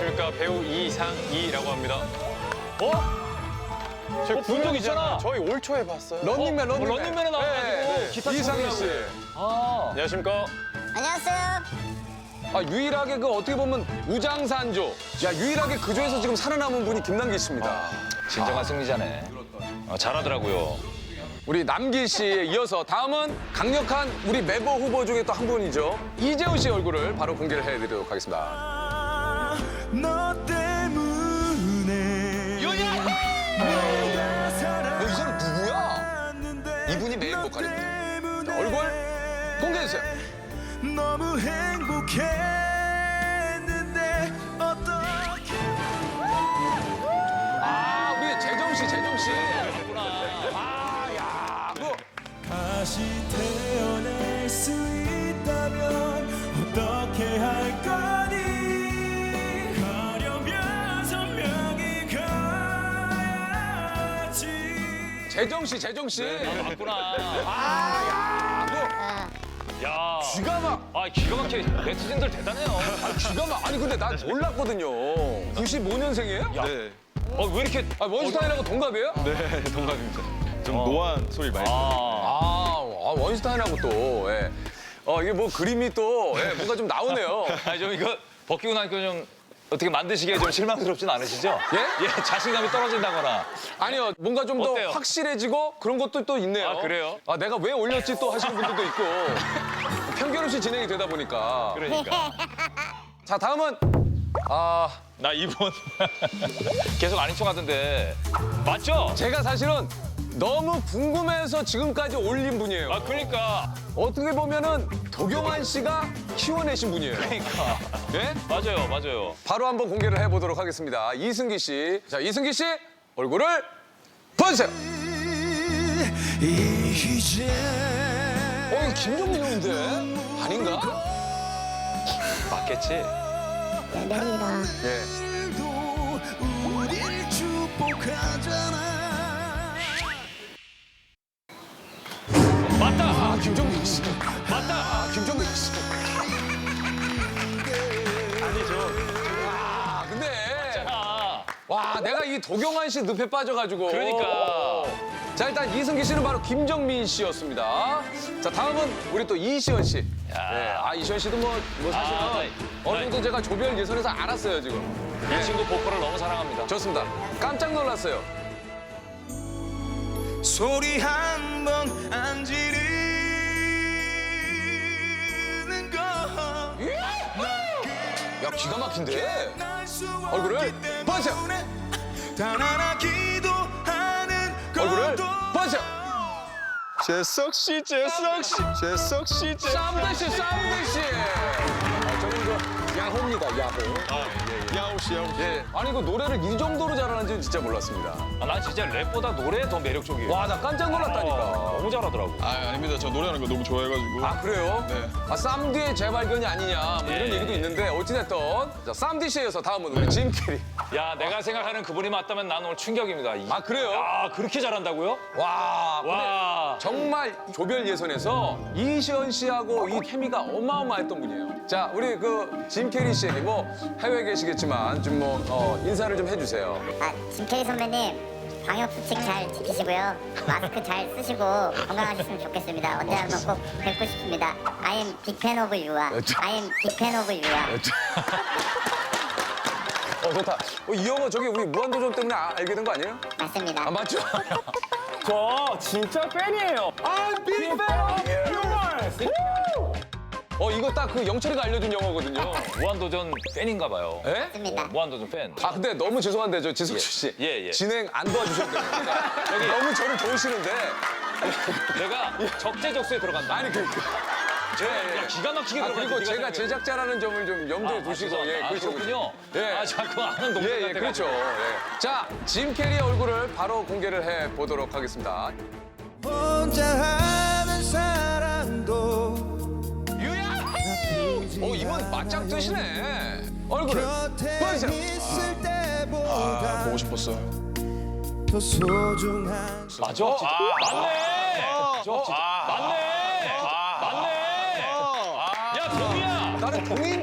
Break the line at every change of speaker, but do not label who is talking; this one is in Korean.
안녕하십니까 배우 이상이라고 합니다. 어? 저
분명 있잖아.
저희 올 초에 봤어요.
런닝맨, 런닝맨.
어, 런닝맨에 나와가지고 기타
이상희 씨.
아,
안녕하십니까.
안녕하세요.
아, 유일하게 그 어떻게 보면 우장산조. 야, 유일하게 그 조에서 지금 살아남은 분이 김남길 씨입니다.
진정한 승리자네. 어, 잘하더라고요.
우리 남길 씨에 이어서 다음은 강력한 우리 매버 후보 중에 또 한 분이죠. 이재훈 씨 얼굴을 바로 공개를 해드리도록 하겠습니다.
너 때문에 내가
어, 이 사람 누구야?
살았는데
이분이 메인
너. 때문에
자, 얼굴 공개해주세요.
너무 행복했는데 어떻게
아, 우리 재정 씨, 재정 씨. 아, 야, 그
다시
재정 씨, 재정 씨.
맞구나.
아, 야, 그
야.
기가 막.
아, 기가 막히게 네티즌들 대단해요.
기가 막. 아니 근데 난 몰랐거든요. 95년생이에요?
네,
어, 왜 이렇게.
아, 원슈타인하고 동갑이에요?
네, 동갑입니다. 좀 노안 소리 많이.
아,
아, 아, 원슈타인하고 또, 예. 어, 이게 뭐 그림이 또, 예, 뭔가 좀 나오네요.
아니, 좀 이거 벗기고 나니까 좀 어떻게 만드시기에 좀 실망스럽진 않으시죠?
예?
예, 자신감이 떨어진다거나.
아니요, 뭔가 좀 더
어때요?
확실해지고 그런 것도 또 있네요.
아, 그래요?
아, 내가 왜 올렸지 또 하시는 분들도 있고. 편견 없이 진행이 되다 보니까.
그러니까.
자, 다음은, 아,
나 이분 계속 아닌 척 하던데. 맞죠?
제가 사실은 너무 궁금해서 지금까지 올린 분이에요.
아, 그러니까.
어떻게 보면은 도경환 씨가 키워내신 분이에요.
그러니까.
예?
맞아요, 맞아요.
바로 한번 공개를 해보도록 하겠습니다. 이승기 씨. 자, 이승기 씨 얼굴을 보여주세요.
이제
어, 이거 김종민 형인데? 아닌가?
맞겠지?
연결이다.
예.
축복하잖아
김종민 씨.
맞다!
아, 김종민 씨. 아니죠. 아, 근데.
아,
와, 내가 이 도경환 씨 늪에 빠져가지고.
그러니까.
자, 일단 이승기 씨는 바로 김정민 씨였습니다. 자, 다음은 우리 또 이시연 씨.
야.
네, 아, 이시연 씨도 뭐, 뭐 사실은
아, 나 이-
어느
나 이-
정도 제가 조별 예선에서 알았어요, 지금.
이 친구 보컬을 너무 사랑합니다.
좋습니다. 깜짝 놀랐어요.
소리 한 번 안 지르
야, 기가 막힌데?
날수
얼굴을
기도하는
얼굴을
것도
보여주세요.
재석 씨, 재석 씨, 재석 씨, 재.
쌈대 씨, 쌈대 씨. 아, 저는 그 야호입니다, 야호.
야오 씨, 야오 씨.
예. 아니, 그 노래를 이 정도로 잘하는지는 진짜 몰랐습니다.
아, 난 진짜 랩보다 노래 더 매력적이에요.
와, 나 깜짝 놀랐다니까.
어, 너무 잘하더라고.
아, 아닙니다. 저 노래하는 거 너무 좋아해가지고.
아, 그래요?
네.
아, 쌈디의 재발견이 아니냐, 뭐 이런
예.
얘기도 있는데, 어찌됐든. 자, 쌈디 씨에 이어서 다음은 우리 짐 캐리.
야, 내가 생각하는 그분이 맞다면 난 오늘 충격입니다. 이-
아, 그래요?
아, 그렇게 잘한다고요?
와, 근데
와.
정말 조별 예선에서 이시연 씨하고 이 케미가 어마어마했던 분이에요. 자, 우리 그 짐 캐리 씨에게 뭐 해외에 계시겠지만 좀뭐 인사를 좀 해주세요.
아, 김태희 선배님 방역 수칙 잘 지키시고요. 마스크 잘 쓰시고 건강하셨으면 좋겠습니다. 언제 한번 꼭 뵙고 싶습니다. I am big fan of you야. I am big fan of you야.
어 좋다. 어, 이 영어 저기 우리 무한도전 때문에 아- 알게 된 거 아니에요?
맞습니다.
아 맞죠?
저 진짜 팬이에요.
I'm big fan of you. 어 이거 딱 그 영철이가 알려준 영어거든요.
무한도전 팬인가 봐요.
예?
맞습니다.
무한도전 팬.
아 근데 너무 죄송한데 저 지석주 씨
예, 예.
진행 안 도와주셔도 됩니다. 여기 너무 저를 도우시는데
내가 적재적소에 들어간다.
아니 그. 그 예, 예.
야, 기가 막히게
아,
들어간다.
그리고 제가 제작자라는 점을 좀 염두에
아,
두시고. 예
아,
그렇죠
그렇군요.
예.
아, 자꾸 아는
예,
동생한테
예, 그렇죠. 예. 자, 짐 캐리의 얼굴을 바로 공개를 해 보도록 하겠습니다.
혼자 하는 사랑도
어, 이번 맞짱 뜨시네. 얼굴을 보여주세요.
있을 때보다
아, 보고 싶었어요.
더 소중한
맞아? 진짜. 맞네. 저 진짜. 맞네. 맞네. 야, 동이야.
나는 동인